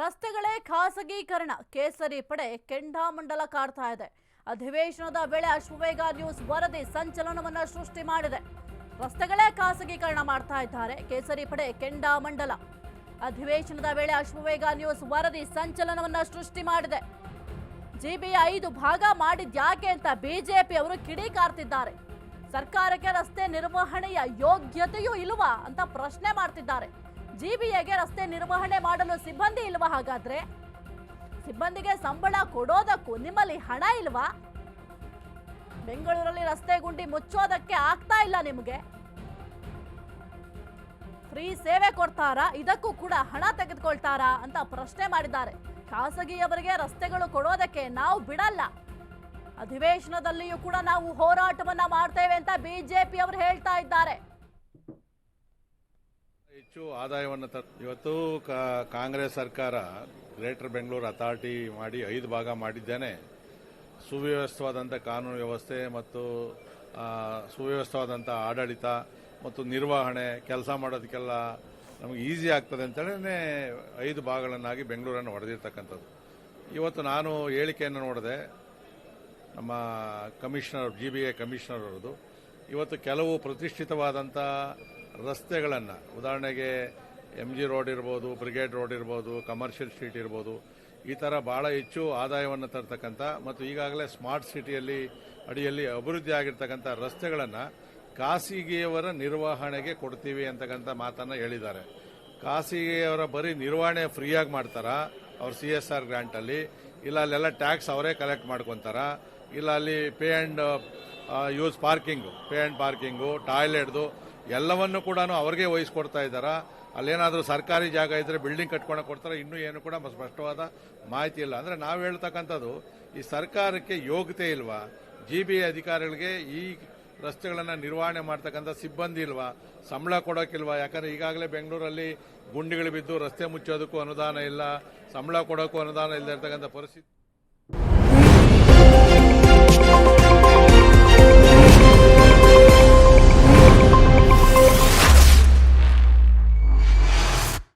ರಸ್ತೆಗಳೇ ಖಾಸಗೀಕರಣ. ಕೇಸರಿ ಪಡೆ ಕೆಂಡಾಮಂಡಲ ಕಾಡ್ತಾ ಇದೆ. ಅಧಿವೇಶನದ ವೇಳೆ ಅಶ್ವವೇಗ ನ್ಯೂಸ್ ವರದಿ ಸಂಚಲನವನ್ನ ಸೃಷ್ಟಿ ಮಾಡಿದೆ. ರಸ್ತೆಗಳೇ ಖಾಸಗೀಕರಣ ಮಾಡ್ತಾ ಇದ್ದಾರೆ. ಕೇಸರಿ ಪಡೆ ಕೆಂಡಾಮಂಡಲ. ಅಧಿವೇಶನದ ವೇಳೆ ಅಶ್ವವೇಗ ನ್ಯೂಸ್ ವರದಿ ಸಂಚಲನವನ್ನ ಸೃಷ್ಟಿ ಮಾಡಿದೆ. ಜಿಬಿಯ ಐದು ಭಾಗ ಮಾಡಿದ್ಯಾಕೆ ಅಂತ ಬಿಜೆಪಿ ಅವರು ಕಿಡಿಕಾರ್ತಿದ್ದಾರೆ ಸರ್ಕಾರಕ್ಕೆ ರಸ್ತೆ ನಿರ್ವಹಣೆಯ ಯೋಗ್ಯತೆಯೂ ಇಲ್ವಾ ಅಂತ ಪ್ರಶ್ನೆ ಮಾಡ್ತಿದ್ದಾರೆ. ಜಿಬಿಎಗೆ ರಸ್ತೆ ನಿರ್ವಹಣೆ ಮಾಡಲು ಸಿಬ್ಬಂದಿ ಇಲ್ವಾ ಹಾಗಾದ್ರೆ? ಸಿಬ್ಬಂದಿಗೆ ಸಂಬಳ ಕೊಡೋದಕ್ಕೂ ನಿಮ್ಮಲ್ಲಿ ಹಣ ಇಲ್ವಾ? ಬೆಂಗಳೂರಲ್ಲಿ ರಸ್ತೆ ಗುಂಡಿ ಮುಚ್ಚೋದಕ್ಕೆ ಆಗ್ತಾ ಇಲ್ಲ ನಿಮಗೆ. ಫ್ರೀ ಸೇವೆ ಕೊಡ್ತಾರಾ? ಇದಕ್ಕೂ ಕೂಡ ಹಣ ತೆಗೆದುಕೊಳ್ತಾರಾ ಅಂತ ಪ್ರಶ್ನೆ ಮಾಡಿದ್ದಾರೆ. ಖಾಸಗಿಯವರಿಗೆ ರಸ್ತೆಗಳು ಕೊಡೋದಕ್ಕೆ ನಾವು ಬಿಡಲ್ಲ. ಅಧಿವೇಶನದಲ್ಲಿಯೂ ಕೂಡ ನಾವು ಹೋರಾಟವನ್ನ ಮಾಡ್ತೇವೆ ಅಂತ ಬಿಜೆಪಿ ಅವರು ಹೇಳ್ತಾ ಇದ್ದಾರೆ. ಹೆಚ್ಚು ಆದಾಯವನ್ನು ತ ಇವತ್ತು ಕಾಂಗ್ರೆಸ್ ಸರ್ಕಾರ ಗ್ರೇಟರ್ ಬೆಂಗಳೂರು ಅಥಾರಿಟಿ ಮಾಡಿ ಐದು ಭಾಗ ಮಾಡಿದ್ದೇನೆ. ಸುವ್ಯವಸ್ಥವಾದಂಥ ಕಾನೂನು ವ್ಯವಸ್ಥೆ ಮತ್ತು ಸುವ್ಯವಸ್ಥವಾದಂಥ ಆಡಳಿತ ಮತ್ತು ನಿರ್ವಹಣೆ, ಕೆಲಸ ಮಾಡೋದಕ್ಕೆಲ್ಲ ನಮಗೆ ಈಸಿ ಆಗ್ತದೆ ಅಂತೇಳಿ ಐದು ಭಾಗಗಳನ್ನಾಗಿ ಬೆಂಗಳೂರನ್ನು ಹೊಡೆದಿರ್ತಕ್ಕಂಥದ್ದು. ಇವತ್ತು ನಾನು ಹೇಳಿಕೆಯನ್ನು ನೋಡಿದೆ ನಮ್ಮ commissioner, G B A commissioner ಅವರದು ಇವತ್ತು ಕೆಲವು ಪ್ರತಿಷ್ಠಿತವಾದಂಥ ರಸ್ತೆಗಳನ್ನು, ಉದಾಹರಣೆಗೆ ಎಂ ಜಿ ರೋಡ್ ಇರ್ಬೋದು ಬ್ರಿಗೇಡ್ ರೋಡ್ ಇರ್ಬೋದು ಕಮರ್ಷಿಯಲ್ ಸ್ಟ್ರೀಟ್ ಇರ್ಬೋದು, ಈ ಥರ ಭಾಳ ಹೆಚ್ಚು ಆದಾಯವನ್ನು ತರ್ತಕ್ಕಂಥ ಮತ್ತು ಈಗಾಗಲೇ ಸ್ಮಾರ್ಟ್ ಸಿಟಿಯಲ್ಲಿ ಅಡಿಯಲ್ಲಿ ಅಭಿವೃದ್ಧಿ ಆಗಿರ್ತಕ್ಕಂಥ ರಸ್ತೆಗಳನ್ನು ಖಾಸಗಿಯವರ ನಿರ್ವಹಣೆಗೆ ಕೊಡ್ತೀವಿ ಅಂತಕ್ಕಂಥ ಮಾತನ್ನು ಹೇಳಿದ್ದಾರೆ. ಖಾಸಗಿಯವರ ಬರೀ ನಿರ್ವಹಣೆ ಫ್ರೀಯಾಗಿ ಮಾಡ್ತಾರ? ಅವ್ರ ಸಿ ಎಸ್ ಆರ್ ಗ್ರ್ಯಾಂಟಲ್ಲಿ ಇಲ್ಲ ಅಲ್ಲೆಲ್ಲ ಟ್ಯಾಕ್ಸ್ ಅವರೇ ಕಲೆಕ್ಟ್ ಮಾಡ್ಕೊತಾರ? ಇಲ್ಲ ಅಲ್ಲಿ pay and use parking, pay and parking, ಟಾಯ್ಲೆಟ್ದು ಎಲ್ಲವನ್ನು ಕೂಡ ಅವ್ರಿಗೆ ವಹಿಸ್ಕೊಡ್ತಾ ಇದ್ದಾರೆ? ಅಲ್ಲೇನಾದರೂ ಸರ್ಕಾರಿ ಜಾಗ ಇದ್ದರೆ ಬಿಲ್ಡಿಂಗ್ ಕಟ್ಕೊಂಡು ಕೊಡ್ತಾರೆ? ಇನ್ನೂ ಏನು ಕೂಡ ಸ್ಪಷ್ಟವಾದ ಮಾಹಿತಿ ಇಲ್ಲ. ಅಂದರೆ ನಾವು ಹೇಳ್ತಕ್ಕಂಥದ್ದು, ಈ ಸರ್ಕಾರಕ್ಕೆ ಯೋಗ್ಯತೆ ಇಲ್ವಾ? ಜಿ ಬಿ ಅಧಿಕಾರಿಗಳಿಗೆ ಈ ರಸ್ತೆಗಳನ್ನು ನಿರ್ವಹಣೆ ಮಾಡ್ತಕ್ಕಂಥ ಸಿಬ್ಬಂದಿ ಇಲ್ವಾ? ಸಂಬಳ ಕೊಡೋಕ್ಕಿಲ್ವಾ ಯಾಕಂದರೆ ಈಗಾಗಲೇ ಬೆಂಗಳೂರಲ್ಲಿ ಗುಂಡಿಗಳು ಬಿದ್ದು ರಸ್ತೆ ಮುಚ್ಚೋದಕ್ಕೂ ಅನುದಾನ ಇಲ್ಲ, ಸಂಬಳ ಕೊಡೋಕ್ಕೂ ಅನುದಾನ ಇಲ್ಲದೆ ಇರ್ತಕ್ಕಂಥ ಪರಿಸ್ಥಿತಿ